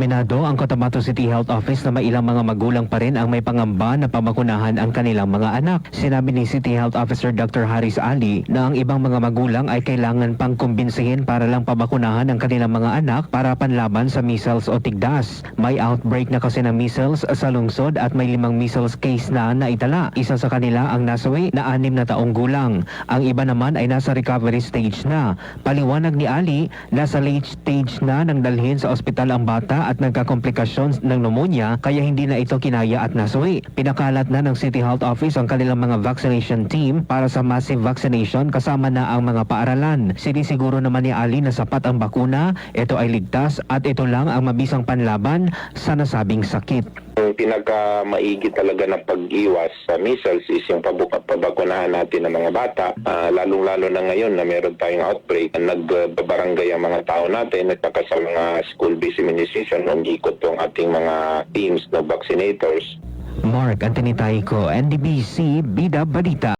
Aminado ang Cotabato City Health Office na may ilang mga magulang pa rin ang may pangamba na pamakunahan ang kanilang mga anak. Sinabi ni City Health Officer Dr. Haris Ali na ang ibang mga magulang ay kailangan pang kumbinsihin para lang pamakunahan ang kanilang mga anak para panlaban sa measles o tigdas. May outbreak na kasi ng measles sa lungsod at may limang measles case na naitala. Isa sa kanila ang nasawi na anim na taong gulang. Ang iba naman ay nasa recovery stage na. Paliwanag ni Ali, nasa late stage na nang dalhin sa ospital ang bata at nagkakomplikasyon ng pneumonia kaya hindi na ito kinaya at nasawi. Pinakalat na ng City Health Office ang kanilang mga vaccination team para sa massive vaccination kasama na ang mga paaralan. Sinisiguro naman ni Ali na sapat ang bakuna, ito ay ligtas at ito lang ang mabisang panlaban sa nasabing sakit. Ang pinaka-maigi talaga na pag-iwas sa measles is yung pabuka, pabakunahan natin ng mga bata. Ah, lalong-lalo na ngayon na meron tayong outbreak, nagbabarangay ang mga tao natin at saka sa mga school-based immunization, umikot yung ating mga teams na vaccinators. Mark Anthony Taico, NDBC, Bida Balita.